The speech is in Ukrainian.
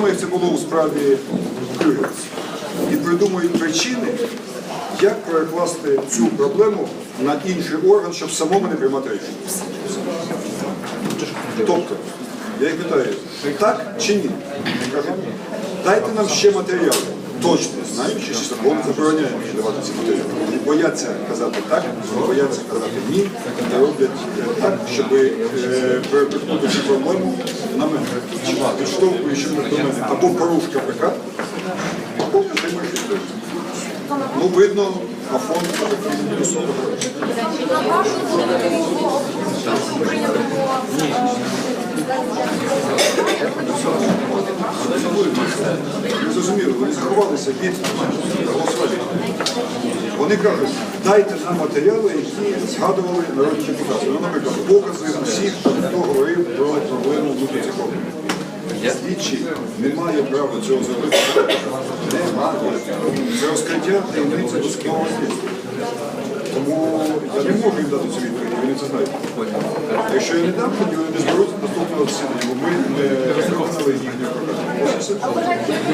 само, як це було у справі Крюгерс. І придумують причини, як перекласти цю проблему на інший орган, щоб самому не приймати рішення. Тобто, я їх питаю, так чи ні? Дайте нам ще матеріали. Точно знаючи, що закон забороняє давати ці матеріали. Вони бояться казати так, бояться казати ні, і роблять е, так, щоб е, перепихнути цю проблему на мене. Підштовхуючи до мене або поруш КПК, або не отримуєш відповідь. Ну, видно, думку, прийнято Не зрозуміло, вони заховалися від голосування. Вони кажуть, дайте нам матеріали, які згадували народні депутати. Ну, наприклад, покази слідчий не права цього зробити. Немає. Це розкриття таємниці досудового слідства. Тому я не можу їм дати цю відповідь, вони це знають. Якщо я не дам, то вони не зберуться наступного засідання, бо ми не виконали їхню програму.